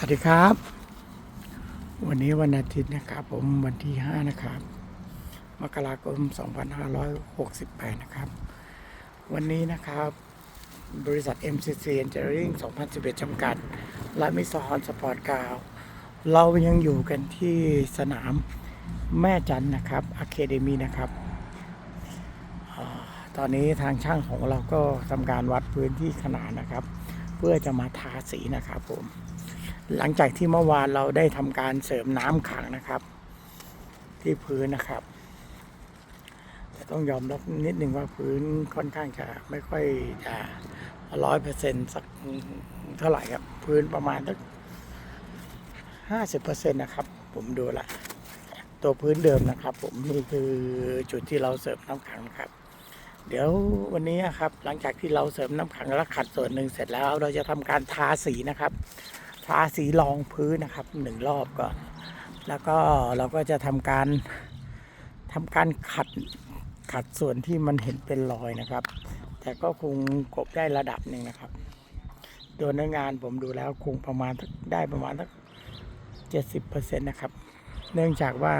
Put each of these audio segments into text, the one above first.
สวัสดีครับ วันนี้วันอาทิตย์นะครับ ผมวันที่ 5 นะครับ มกราคม 2568 นะครับ วันนี้นะครับ บริษัท MCC Engineering 2011 จำกัด และมิสฮอนสปอร์ตกาวเรายังอยู่กันที่สนามแม่จันนะครับอะเคเดมีนะครับ ตอนนี้ทางช่างของเราก็ทำการวัดพื้นที่ขนาดนะครับ เพื่อจะมาทาสีนะครับผม หลังจากที่เมื่อวานเราได้ทำการเสริมน้ำขังนะครับ ที่พื้นนะครับ แต่ต้องยอมรับนิดนึงว่าพื้นค่อนข้างจะไม่ค่อยจะร้อยเปอร์เซ็นต์สักเท่าไหร่ครับ พื้นประมาณสักห้าสิบเปอร์เซ็นต์นะครับ ผมดูละตัวพื้นเดิมนะครับ ผมนี่คือจุดที่เราเสริมน้ำขังครับเดี๋ยววันนี้ครับหลังจากที่เราเสริมน้ำขังและขัดส่วนหนึ่งเสร็จแล้ว เราจะทำการทาสีนะครับ ทาสีรองพื้นนะครับหนึ่งรอบก่อน แล้วก็เราก็จะทำการทำการขัดขัดส่วนที่มันเห็นเป็นรอยนะครับ แต่ก็คงกบได้ระดับหนึ่งนะครับ โดยเนื้องานผมดูแล้วคงประมาณได้ประมาณสักเจ็ดสิบเปอร์เซ็นต์นะครับ เนื่องจากว่า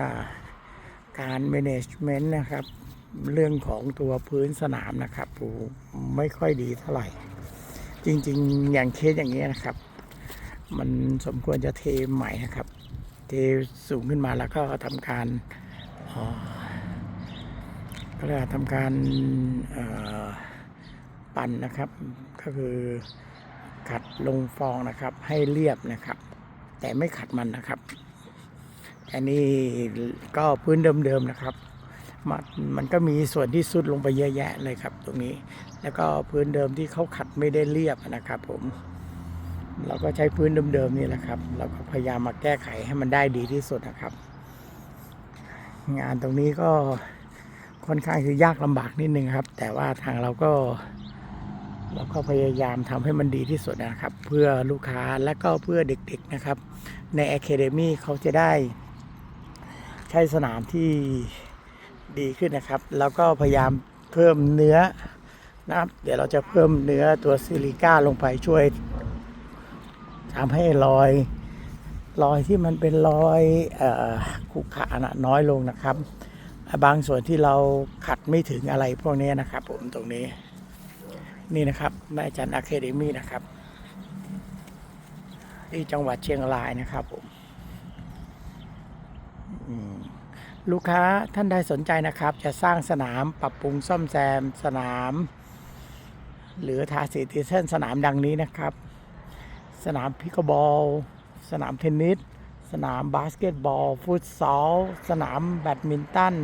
การ management นะครับ เรื่องของตัวพื้นสนามนะครับโอ้ไม่ค่อยดีเท่าไหร่ จริง ๆ อย่างเคสอย่างนี้ยนะครับ มันสมควรจะเทใหม่นะครับ เทสูงขึ้นมาแล้วก็ทำการก็เรียกทำการปั่นนะครับ ก็คือขัดลงฟองนะครับ ให้เรียบนะครับ แต่ไม่ขัดมันนะครับอันนี้ก็พื้นเดิมๆนะครับมันมันก็มีส่วนที่สุดลงไปเยอะแยะเลยครับ ตรงนี้ แล้วก็พื้นเดิมที่เขาขัดไม่ได้เรียบนะครับผม เราก็ใช้พื้นเดิมๆนี่แหละครับเราก็พยายามมาแก้ไขให้มันได้ดีที่สุดนะครับ งานตรงนี้ก็ค่อนข้างคือยากลำบากนิดนึงครับ แต่ว่าทางเราก็ เราก็พยายามทำให้มันดีที่สุดนะครับ เพื่อลูกค้าและก็เพื่อเด็กๆนะครับ ใน Academy เขาจะได้ ใช้สนามที่ดีขึ้นนะครับ แล้วก็พยายามเพิ่มเนื้อนะครับ เดี๋ยวเราจะเพิ่มเนื้อตัวซิลิก้าลงไปช่วย ทำให้รอยรอยที่มันเป็นรอยอ่อขรุขระนะน้อยลงนะครับ บางส่วนที่เราขัดไม่ถึงอะไรพวกนี้นะครับ ผมตรงนี้ นี่นะครับแม่จันอะคาเดมี่นะครับ ที่จังหวัดเชียงรายนะครับผมมลูกค้าท่านใดสนใจนะครับ จะสร้างสนามปรับปรุงซ่อมแซมสนาม หรือทาสีติเส้นสนามดังนี้นะครับ สนามพิกบอล สนามเทนนิส สนามบาสเกตบอล ฟุตซอล สนามแบดมินตัน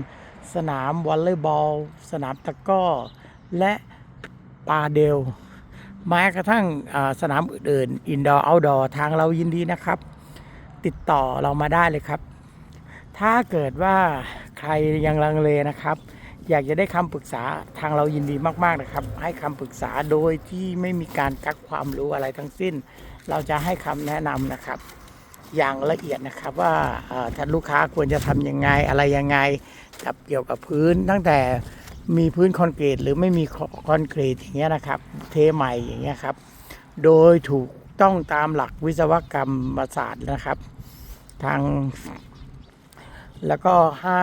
สนามวอลเลย์บอล สนามตะก้อ และปาเดลแม้กระทั่งสนามอื่นๆอินดอร์เอาท์ดอร์ทางเรายินดีนะครับ ติดต่อเรามาได้เลยครับ ถ้าเกิดว่าใครยังลังเลนะครับ อยากจะได้คำปรึกษาทางเรายินดีมากๆนะครับ ให้คำปรึกษาโดยที่ไม่มีการกักความรู้อะไรทั้งสิ้น เราจะให้คำแนะนำนะครับ อย่างละเอียดนะครับว่าท่านลูกค้าควรจะทำยังไงอะไรยังไงกับเกี่ยวกับพื้น ตั้งแต่มีพื้นคอนกรีตหรือไม่มีคอนกรีตอย่างเงี้ยนะครับ เทใหม่อย่างเงี้ยครับ โดยถูกต้องตามหลักวิศวกรรมศาสตร์นะครับ ทาง แล้วก็ห้า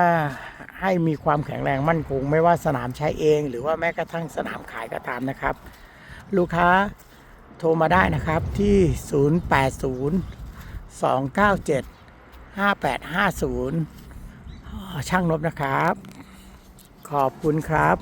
ให้มีความแข็งแรงมั่นคง ไม่ว่าสนามใช้เอง หรือว่าแม้กระทั่งสนามขายก็ตามนะครับ ลูกค้าโทรมาได้นะครับที่ 080 297 5850 ช่างนบนะครับ ขอบคุณครับ